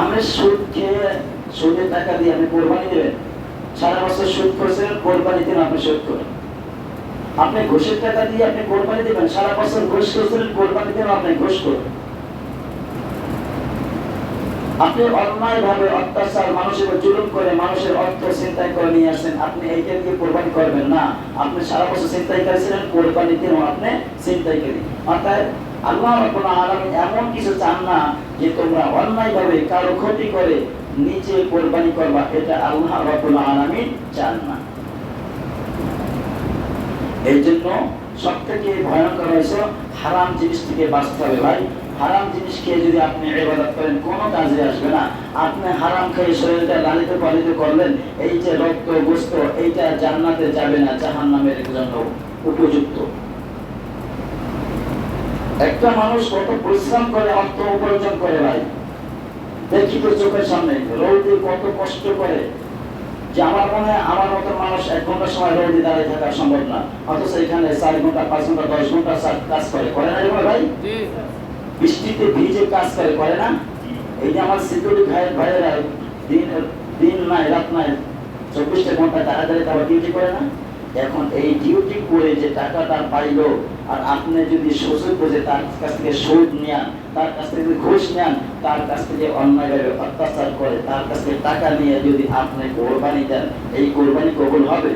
আপনি সুদ খেয়ে সুদের টাকা দিয়ে আপনি কোরবানি দেবেন। সারা বছর সুদ করছেন কোরবানি দিন আপনি সুদ করেন। আপনি ঘুষের টাকা দিয়ে আপনি কোরবানি দেবেন, সারা বছর ঘুষ করছেন কোরবানি দিন আপনি ঘুষ করেন আপনি অন্যায় ভাবে অত্যাচার, মানুষের জুলুম করে মানুষের অর্থ চিন্তাই করে নিয়ে আসেন আপনি এইটা দিয়ে কোরবানি করবেন না। আপনি সারা বছর চিন্তাই করেছিলেন কোরবানি দিন আপনি চিন্তাই করি অর্থাৎ আল্লাহ আলামিন এমন কিছু চান না যে তোমরা কারও ক্ষতি করে নিজে করবা। এটা আল্লাহ আলামিন চান না। এই জন্য সব থেকে ভয়ঙ্কর হয়েছে হারাম জিনিস থেকে বাঁচতে হবে ভাই। হারাম জিনিস খেয়ে যদি আপনি ইবাদত করেন, কোনো কাজে আসবে না। আপনি হারাম খেয়ে শরীরটা লালিত পালিত করলেন, এই যে রক্ত, গোস্ত, এইটা জান্নাতে যাবে না, জাহান্নামের জন্য উপযুক্ত। একটা মানুষ কত পরিশ্রম করে অর্থ উপার্জন করে ভাই। দেখি তো চোখের সামনে রোদে কত কষ্ট করে। যে আমার মনে হয় আমার মতো মানুষ এক ঘণ্টা সময় রোদে দাঁড়িয়ে থাকা সম্ভব না। অথচ এখানে চার ঘণ্টা পাঁচ ঘণ্টা দশ ঘণ্টা কাজ করে। করে না ভাই? বৃষ্টিতে ভিজে কাজ করে করে না? এই যে আমার সিকিউরিটি ভাই ভাইয়েরা দিন দিন নাই রাত নাই চব্বিশটা ঘণ্টা তাড়াতাড়ি তারা ডিউটি করে না? এখন এই ডিউটি করে যে টাকাটা পাইলো আর আপনি যদি সুযোগ বুঝে তার কাছ থেকে সুদ নেন তার কাছ থেকে ঘুষ নেন তার কাছ থেকে অন্যায়ভাবে অত্যাচার করে তার কাছ থেকে টাকা নিয়ে যদি আপনি কোরবানি দেন এই কোরবানি কবুল হবে?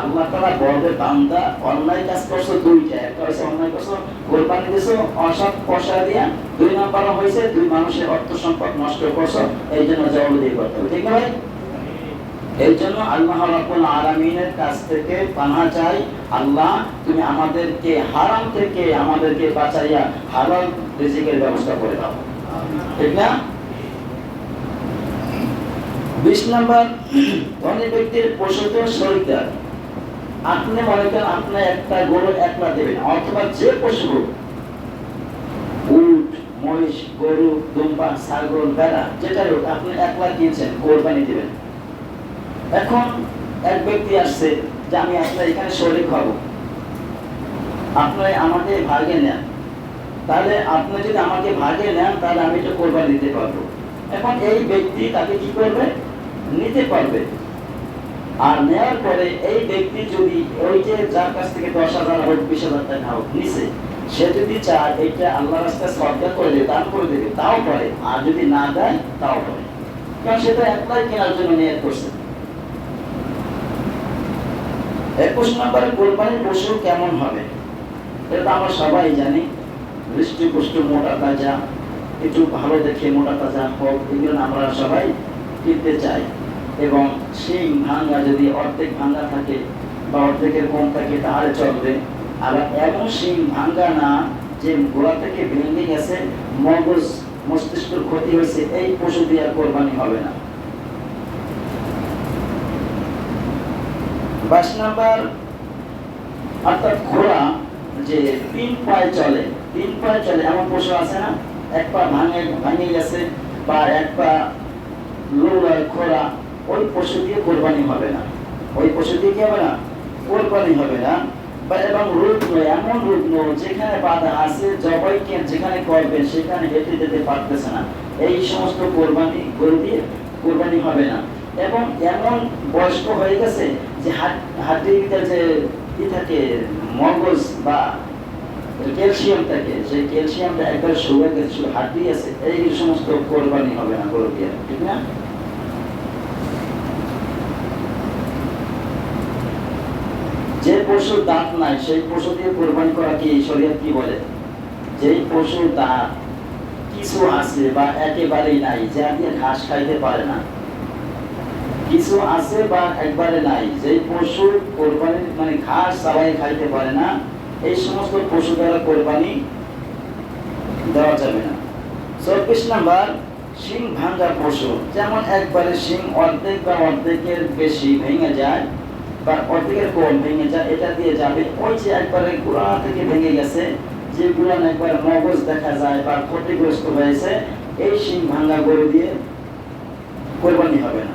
আল্লাহ তারা বলবে বান্দা অন্যায় কাজ করছ দুইটা। একটা অন্যায় করছ কোরবানি দিছো অসৎ পয়সা দিয়া। দুই নাম্বার হয়েছে দুই মানুষের অর্থ সম্পদ নষ্ট করছ এই জন্য জবাব দিয়ে করতে হবে। ঠিক না ভাই? এই জন্য আল্লাহ কাছ থেকে পানা চাই, আল্লাহ তুমি আমাদেরকে হারাম থেকে আমাদেরকে বাঁচাইয়া রিজিকের ব্যবস্থা করে দাও। ঠিক না? ধনী ব্যক্তির আপনি মনে করেন আপনি একটা গরু একলা দেবেন, অথবা যে পশু উট, মহিষ, গরু দুম্বা ছাগল বেড়া যেটাই হোক, আপনি একলা কিনছেন, কোরবানি দিবেন। এখন এক ব্যক্তি আসছে যে আমি আপনার এখানে শরীর খাব। আপনি আমাকে ভাগে নেন। তাহলে আপনি যদি আমাকে ভাগে নেন, তাহলে আমি এটা কোরবানি দিতে পারব। এখন এই ব্যক্তি তাকে কি করবে? নিতে পারবে। আর নেওয়ার পরে এই ব্যক্তি যদি ওই যে যার কাছ থেকে দশ হাজার হোক, বিশ হাজার টাকা হোক নিছে, সে যদি চায় এটা আল্লাহ রাস্তায় সরকার করে দেবে দান করে দেবে, তাও করে আর যদি না দেয়, তাও করে কারণ সেটা একলাই কেনার জন্য নিয়ে করছে। একুশ নম্বরে কোরবানির পশু কেমন হবে? এটা আমরা সবাই জানি। মোটা তাজা, একটু ভালো দেখে মোটা তাজা হোক, এগুলো আমরা সবাই কিনতে চাই। এবং শিং ভাঙ্গা যদি অর্ধেক ভাঙ্গা থাকে বা অর্ধেকের কম থাকে, তাহলে চলবে। আবার এমন শিং ভাঙ্গা না যে গোড়া থেকে ভেঙে গেছে, মগজ মস্তিষ্কের ক্ষতি হয়েছে, এই পশু দিয়ে আর কোরবানি হবে না। বাইশ নাম্বার, অর্থাৎ ঘোড়া যে তিন পায়ে চলে, তিন পায়ে চলে, এমন পশু আছে না? এক পা ভাঙে ভাঙে গেছে বা এক পা ওই পশু দিয়ে কোরবানি হবে না। ওই পশু দিয়ে কি হবে না? কোরবানি হবে না। এবং রুগ্ন, এমন রুগ্ন যেখানে বাধা আছে জবাইকে যেখানে করবেন সেখানে হেঁটে যেতে পারতেছে না। এই সমস্ত কোরবানি, গরু দিয়ে কোরবানি হবে না। এবং এমন বয়স্ক হয়ে গেছে যে ভিতরে যে ই থাকে, মগজ বা ক্যালসিয়াম থাকে, সেই ক্যালসিয়ামটা একবার শুয়ে গেছে হাড্ডি আছে, এই সমস্ত কোরবানি হবে না গরু দিয়ে ঠিক না? যে পশুর দাঁত নাই, সেই পশু দিয়ে কোরবানি করা কি শরীয়ত কি বলে? যেই পশুর দাঁত কিছু আছে বা একেবারেই নাই, যা দিয়ে ঘাস খাইতে পারে না কিছু আছে বা একবারে নাই, যেই পশু কোরবানি মানে ঘাস সবাই খাইতে পারে না, এই সমস্ত পশু দ্বারা কোরবানি দেওয়া যাবে না। চব্বিশ নাম্বার, শিং ভাঙ্গা পশু, যেমন একবারে শিং অর্ধেক বা অর্ধেকের বেশি ভেঙে যায় বা অর্ধেকের কম ভেঙে যায়, এটা দিয়ে যাবে, ওই যে একবারে গোড়া থেকে ভেঙে গেছে, যে গুড়ান একবার মগজ দেখা যায় বা ক্ষতিগ্রস্ত হয়েছে, এই শিং ভাঙ্গা গরু দিয়ে কোরবানি হবে না।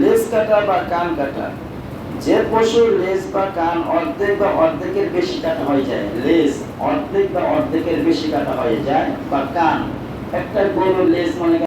লেজ কাটা বা কান কাটা, যে পশুর লেজ বা কান অর্ধেক বা অর্ধেকের বেশি কাটা হয়ে যায়, লেজ অর্ধেক বা অর্ধেকের বেশি কাটা হয়ে যায় বা কান, একটা গরুর লেজ মনে